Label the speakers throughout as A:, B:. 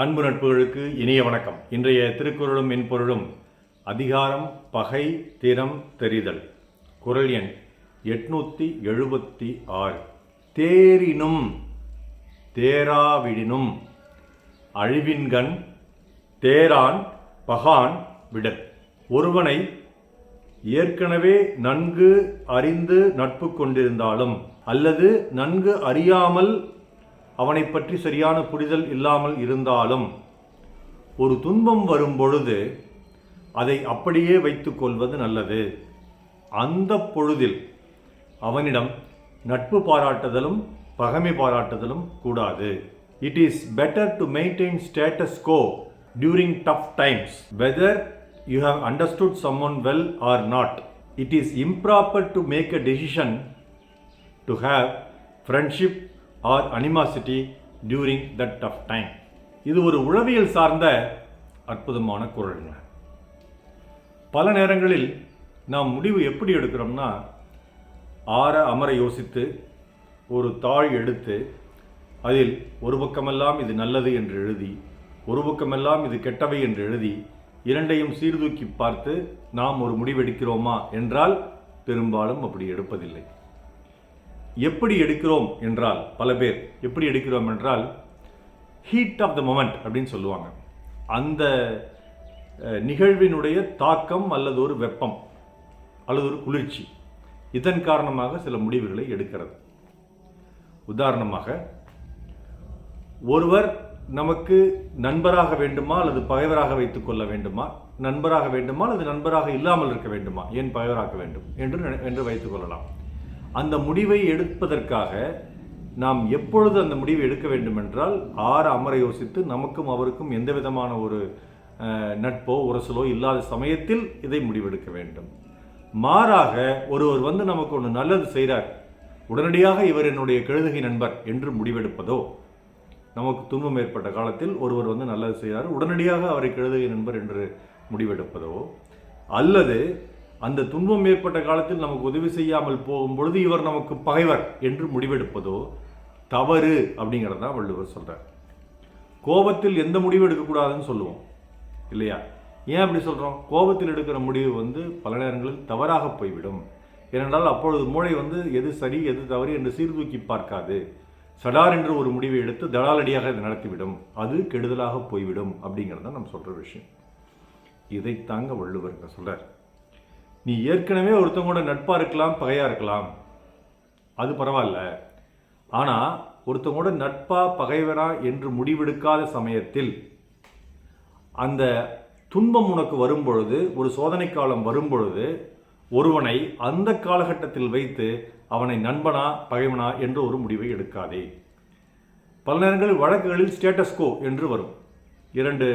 A: அன்பு நட்புகளுக்கு இனிய வணக்கம். இன்றைய திருக்குறளும் மென்பொருளும் அதிகாரம் பகை திறம் தெரிதல். குறள் எண் எட்நூற்றி எழுபத்தி ஆறு. தேரினும் தேராவிடினும் அழிவின்கண் தேரான் பகான் விடல். ஒருவனை ஏற்கனவே நன்கு அறிந்து நட்பு கொண்டிருந்தாலும் அல்லது நன்கு அறியாமல் அவனை பற்றி சரியான புரிதல் இல்லாமல் இருந்தாலும் ஒரு துன்பம் வரும் பொழுது அதை அப்படியே வைத்துக்கொள்வது நல்லது. அந்த பொழுதில் அவனிடம் நட்பு பாராட்டுதலும் பகைமை பாராட்டுதலும் கூடாது. It is better to maintain status quo during tough times whether you have understood someone well or not it is improper to make a decision to have friendship or animosity during that tough time இது ஒரு உளவியல் சார்ந்த அற்புதமான குரலுங்க. பல நேரங்களில் நாம் முடிவு எப்படி எடுக்கிறோம்னா ஆற அமர யோசித்து ஒரு தாள் எடுத்து அதில் ஒரு பக்கமெல்லாம் இது நல்லது என்று எழுதி ஒரு பக்கமெல்லாம் இது கெட்டவை என்று எழுதி இரண்டையும் சீர்தூக்கி பார்த்து நாம் ஒரு முடிவெடுக்கிறோமா என்றால் பெரும்பாலும் அப்படி எடுப்பதில்லை. எப்படி எடுக்கிறோம் என்றால் பல பேர் எப்படி எடுக்கிறோம் என்றால் ஹீட் ஆஃப் த மொமெண்ட் அப்படின்னு சொல்லுவாங்க. அந்த நிகழ்வினுடைய தாக்கம் அல்லது ஒரு வெப்பம் அல்லது ஒரு குளிர்ச்சி இதன் காரணமாக சில முடிவுகளை எடுக்கிறது. உதாரணமாக ஒருவர் நமக்கு நண்பராக வேண்டுமா அல்லது பகைவராக வைத்துக் கொள்ள வேண்டுமா? நண்பராக வேண்டுமா அல்லது நண்பராக இல்லாமல் இருக்க வேண்டுமா? ஏன் பகைவராக்க வேண்டும்? என்று என்று வைத்துக் கொள்ளலாம். அந்த முடிவை எடுப்பதற்காக நாம் எப்பொழுது அந்த முடிவை எடுக்க வேண்டுமென்றால் ஆறு ஆற அமர யோசித்து நமக்கும் அவருக்கும் எந்த விதமான ஒரு நட்போ உரசலோ இல்லாத சமயத்தில் இதை முடிவெடுக்க வேண்டும். மாறாக ஒருவர் வந்து நமக்கு ஒன்று நல்லது செய்கிறார் உடனடியாக இவர் என்னுடைய கழுதுகை நண்பர் என்று முடிவெடுப்பதோ நமக்கு துன்பம் ஏற்பட்ட காலத்தில் ஒருவர் வந்து நல்லது செய்கிறார் உடனடியாக அவரை கழுதுகை நண்பர் என்று முடிவெடுப்பதோ அல்லது அந்த துன்பம் ஏற்பட்ட காலத்தில் நமக்கு உதவி செய்யாமல் போகும் பொழுது இவர் நமக்கு பகைவர் என்று முடிவெடுப்பதோ தவறு அப்படிங்கிறத வள்ளுவர் சொல்கிறார் கோபத்தில் எந்த முடிவு எடுக்கக்கூடாதுன்னு சொல்லுவோம். இல்லையா? ஏன் அப்படி சொல்கிறோம் கோபத்தில் எடுக்கிற முடிவு வந்து பல நேரங்களில் தவறாக போய்விடும். ஏனென்றால் அப்பொழுது மூளை வந்து எது சரி எது தவறு என்று சீர்தூக்கி பார்க்காது. சடார் என்று ஒரு முடிவை எடுத்து தடாலடியாக இதை நடத்திவிடும். அது கெடுதலாக போய்விடும் அப்படிங்கிறது தான் நம்ம சொல்கிற விஷயம். இதைத்தாங்க வள்ளுவர் சொல்கிறார் நீ ஏற்கனவே ஒருத்தவங்களோட நட்பாக இருக்கலாம் பகையாக இருக்கலாம். அது பரவாயில்ல. ஆனால் ஒருத்தவங்களோட நட்பா பகைவரா என்று முடிவெடுக்காத சமயத்தில் அந்த துன்பம் உனக்கு வரும்பொழுது ஒரு சோதனை காலம் வரும் பொழுது ஒருவனை அந்த காலகட்டத்தில் வைத்து அவனை நண்பனா பகைவனா என்று ஒரு முடிவை எடுக்காதே. பல நேரங்களில் வழக்குகளில் ஸ்டேட்டஸ்கோ என்று வரும். இரண்டு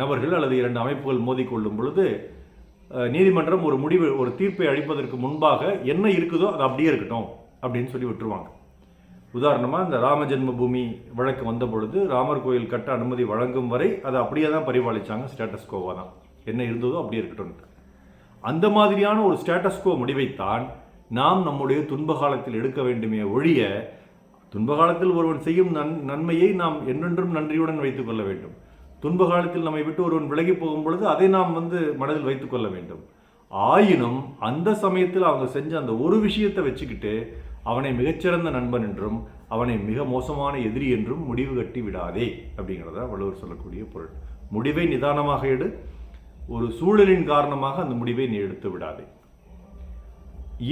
A: நபர்கள் அல்லது இரண்டு அமைப்புகள் மோதிக்கொள்ளும் பொழுது நீதிமன்றம் ஒரு முடிவு ஒரு தீர்ப்பை அளிப்பதற்கு முன்பாக என்ன இருக்குதோ அது அப்படியே இருக்கட்டும் அப்படின்னு சொல்லி விட்டுருவாங்க. உதாரணமாக இந்த ராம ஜென்ம பூமி வழக்கு வந்த பொழுது ராமர் கோயில் கட்ட அனுமதி வழங்கும் வரை அதை அப்படியே தான் பரிபாலிச்சாங்க ஸ்டேட்டஸ் கோவாக தான். என்ன இருந்ததோ அப்படியே இருக்கட்டும் அந்த மாதிரியான ஒரு ஸ்டேட்டஸ் கோ முடிவைத்தான் நாம் நம்முடைய துன்ப காலத்தில் எடுக்க வேண்டுமே ஒழிய துன்ப காலத்தில் ஒருவன் செய்யும் நன் நன்மையை நாம் என்றென்றும் நன்றியுடன் வைத்துக் கொள்ள வேண்டும். துன்ப காலத்தில் நம்மை விட்டு ஒருவன் விலகி போகும் பொழுது அதை நாம் வந்து மனதில் வைத்துக்கொள்ள வேண்டும். ஆயினும் அந்த சமயத்தில் அவங்க செஞ்ச அந்த ஒரு விஷயத்தை வச்சுக்கிட்டு அவனை மிகச்சிறந்த நண்பன் என்றும் அவனை மிக மோசமான எதிரி என்றும் முடிவு கட்டி விடாதே அப்படிங்கிறத வள்ளுவர் சொல்லக்கூடிய பொருள். முடிவை நிதானமாக எடு. ஒரு சூழலின் காரணமாக அந்த முடிவை நீ எடுத்து விடாதே.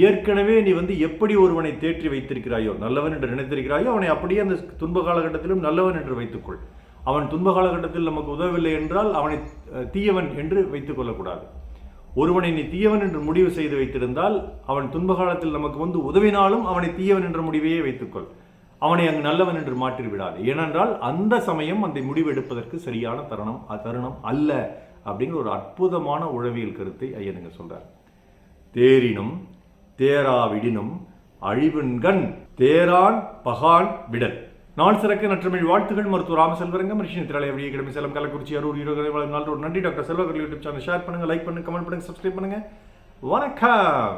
A: ஏற்கனவே நீ வந்து எப்படி ஒருவனை தேற்றி வைத்திருக்கிறாயோ நல்லவன் என்று நினைத்திருக்கிறாயோ அவனை அப்படியே அந்த துன்ப காலகட்டத்திலும் நல்லவன் என்று வைத்துக்கொள். அவன் துன்ப காலகட்டத்தில் நமக்கு உதவவில்லை என்றால் அவனை தீயவன் என்று வைத்துக் கொள்ளக்கூடாது. ஒருவனை நீ தீயவன் என்று முடிவு செய்து வைத்திருந்தால் அவன் துன்ப காலத்தில் நமக்கு வந்து உதவினாலும் அவனை தீயவன் என்ற முடிவையே வைத்துக்கொள் அவனை அங்கு நல்லவன் என்று மாற்றி விடாது ஏனென்றால் அந்த சமயம் அந்த முடிவு எடுப்பதற்கு சரியான தருணம் தருணம் அல்ல அப்படிங்கிற ஒரு அற்புதமான உளவியல் கருத்தை ஐயனுங்க சொல்றார். தேரினும் தேராவிடினும் அழிவுண்கண் தேரான் பகான் விடல். நாள் சிறக்க நற்றமிழ் வாழ்த்துகள் மருத்துவ ராமசெல்வரங்கம் ரிஷினி திரளை அப்படியே கிடமை சேலம் கள்ளக்குறிச்சி அரூர் ஈரோடு நாள் நன்றி. Doctor Selvakar YouTube channel share பண்ணுங்கள் லைக் பண்ணுங்கள் கமெண்ட் பண்ணுங்க சப்ஸ்கிரைப் பண்ணுங்கள் வணக்கம்!